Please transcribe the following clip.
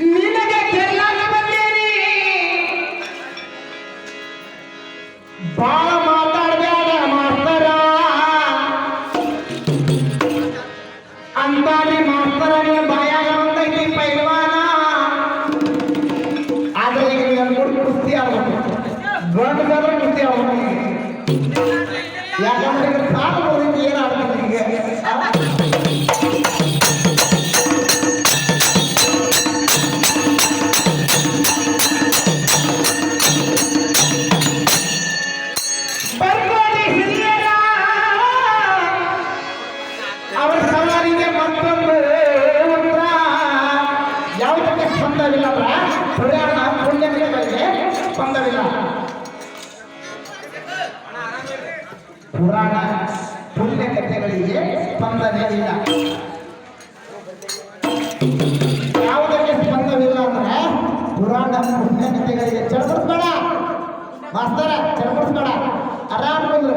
ನಿನಗೆ ಗೆಲ್ಲಕ ಬಂದೇನಿ. ಬಾಳ ಮಾತಾಡ್ಬೇಡ ಮಾಸ್ತರ. ಅಂತಾಡಿ ಮಾಸ್ತರ ನಿನ್ನ ಬಾಯಾಗ ಬಂದೈತಿ ಆದ್ರೆ ಈಗ ಕುಸ್ತಿ ಕುಸ್ತಿ ಯಾಕಂದ್ರೆ ಸಾಕು ಏನು ಅವರ ಸವಾರಿಗೆ ಮತ್ತೊಂದು ಯಾವುದಕ್ಕೆ ಸ್ಪಂದವಿಲ್ಲ ಪುರಾಣ ಪುಣ್ಯಗಳಿಗೆ ಸ್ಪಂದವಿಲ್ಲ. ಪುರಾಣ ಪುಣ್ಯಕಥೆಗಳಿಗೆ ಸ್ಪಂದನೆ ಇಲ್ಲ. ಯಾವುದಕ್ಕೆ ಸ್ಪಂದವಿಲ್ಲ ಅಂದ್ರೆ ಪುರಾಣ ಪುಣ್ಯಕಥೆಗಳಿಗೆ ಚಳಬಿಡ್ಬೇಡ ಮಾಸ್ತರ ಚಳಬಿಡ್ಬೇಡ ಆರಾಮ್ ಬಂದ್ರು